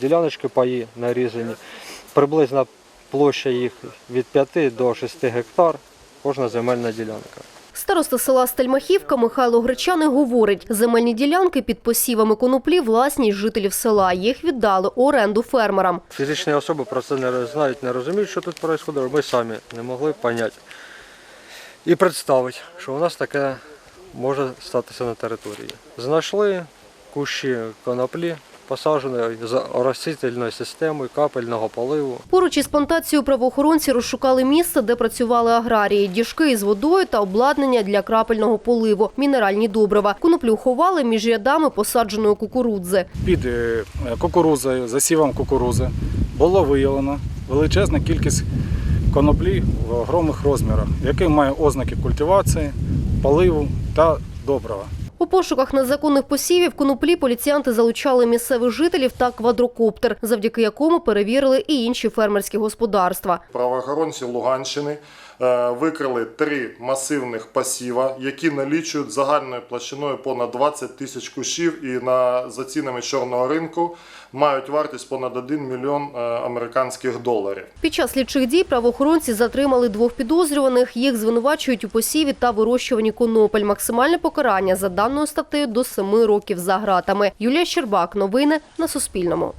Діляночки паї нарізані. Приблизна площа їх від 5 до 6 гектар, кожна земельна ділянка. Староста села Стельмахівка Михайло Гречани говорить, земельні ділянки під посівами коноплі власність жителів села. Їх віддали оренду фермерам. Фізичні особи про це не знають, не розуміють, що тут відбувається. Ми самі не могли поняти і представити, що у нас таке може статися на території. Знайшли кущі коноплі, посаджені з оросительною системою капельного поливу. Поруч із плантацією правоохоронці розшукали місце, де працювали аграрії, діжки із водою та обладнання для крапельного поливу, мінеральні добрива. Коноплю ховали між рядами посадженої кукурудзи. Під е, кукурудзою, засівом кукурудзи було виявлено величезна кількість коноплі в огромних розмірах, який має ознаки культивації, поливу та добрива. У пошуках незаконних посівів коноплі поліціянти залучали місцевих жителів та квадрокоптер, завдяки якому перевірили і інші фермерські господарства. Правоохоронці Луганщини е, викрили три масивних пасіва, які налічують загальною площиною понад 20 тисяч кущів і на за цінами чорного ринку мають вартість понад 1 мільйон е, американських доларів. Під час слідчих дій правоохоронці затримали двох підозрюваних. Їх звинувачують у посіві та вирощуванні конопель. Максимальне покарання за даною статтею до семи років за ґратами. Юлія Щербак. Новини на Суспільному.